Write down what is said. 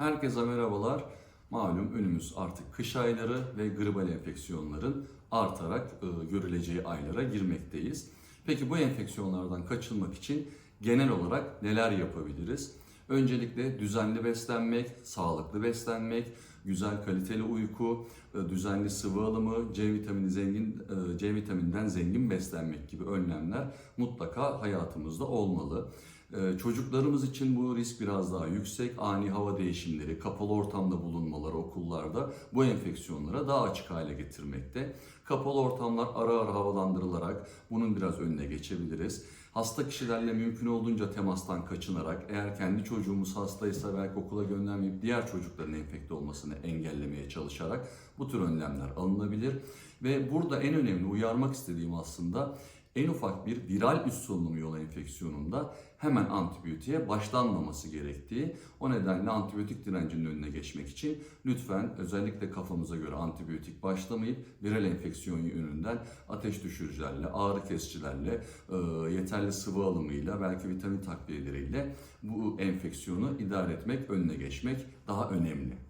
Herkese merhabalar. Malum önümüz artık kış ayları ve gribal enfeksiyonların artarak e, görüleceği aylara girmekteyiz. Peki bu enfeksiyonlardan kaçınmak için genel olarak neler yapabiliriz? Öncelikle düzenli beslenmek, sağlıklı beslenmek, güzel kaliteli uyku, e, düzenli sıvı alımı, C vitamini zengin e, C vitaminden zengin beslenmek gibi önlemler mutlaka hayatımızda olmalı. Ee, Çocuklarımız için bu risk biraz daha yüksek. Ani hava değişimleri, kapalı ortamda bulunmaları okullarda bu enfeksiyonlara daha açık hale getirmekte. Kapalı ortamlar ara ara havalandırılarak bunun biraz önüne geçebiliriz. Hasta kişilerle mümkün olduğunca temastan kaçınarak, eğer kendi çocuğumuz hastaysa belki okula göndermeyip diğer çocukların enfekte olmasını engellemeye çalışarak bu tür önlemler alınabilir. Ve burada en önemli uyarmak istediğim aslında en ufak bir viral üst solunum yolu enfeksiyonunda hemen antibiyotiğe başlanmaması gerektiği. O nedenle antibiyotik direncinin önüne geçmek için lütfen özellikle kafamıza göre antibiyotik başlamayıp viral enfeksiyon yönünden ateş düşürücülerle, ağrı kesicilerle, e, yeterli sıvı alımıyla, belki vitamin takviyeleriyle bu enfeksiyonu idare etmek, önüne geçmek daha önemli.